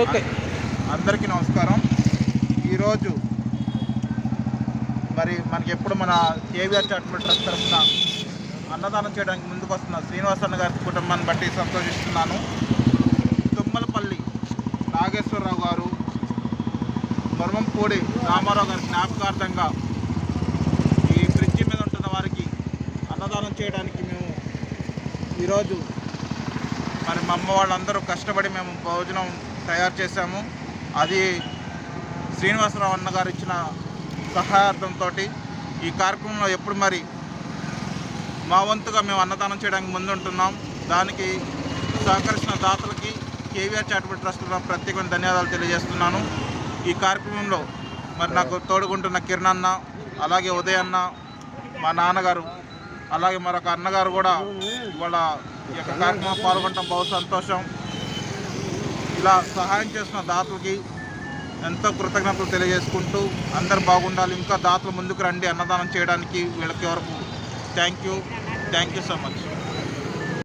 Okay. అందరికీ నమస్కారం. ఈరోజు మరి మనకి ఎప్పుడు మన కేవీఆర్ చారిటబుల్ ట్రస్ట్ తరఫున అన్నదానం చేయడానికి ముందుకు వస్తున్న శ్రీనివాసన్న గారి కుటుంబాన్ని బట్టి సంతోషిస్తున్నాను. తుమ్మలపల్లి నాగేశ్వరరావు గారు మర్మంపూడి రామారావు గారి జ్ఞాపకార్థంగా ఈ బ్రిడ్జి మీద ఉంటున్న వారికి అన్నదానం చేయడానికి మేము ఈరోజు మరి మా అమ్మ వాళ్ళందరూ కష్టపడి మేము భోజనం తయారు చేశాము. అది శ్రీనివాసరావు అన్న గారు ఇచ్చిన సహాయార్థంతో ఈ కార్యక్రమంలో ఎప్పుడు మరి మా వంతుగా మేము అన్నదానం చేయడానికి ముందుంటున్నాం. దానికి సహకరించిన దాతలకి కేవీఆర్ చారిటబుల్ ట్రస్ట్ ప్రత్యేకమైన ధన్యవాదాలు తెలియజేస్తున్నాను. ఈ కార్యక్రమంలో మరి నాకు తోడుకుంటున్న కిరణ్ అన్న అలాగే ఉదయ్ అన్న మా నాన్నగారు అలాగే మరొక అన్నగారు కూడా ఇవాళ ఈ యొక్క కార్యక్రమం పాల్గొనడం బహు సంతోషం. ఇలా సహాయం చేసిన దాతలకి ఎంతో కృతజ్ఞతలు తెలియజేసుకుంటూ అందరు బాగుండాలి ఇంకా దాతలు ముందుకు రండి అన్నదానం చేయడానికి వీళ్ళకి వరకు thank you thank you so much.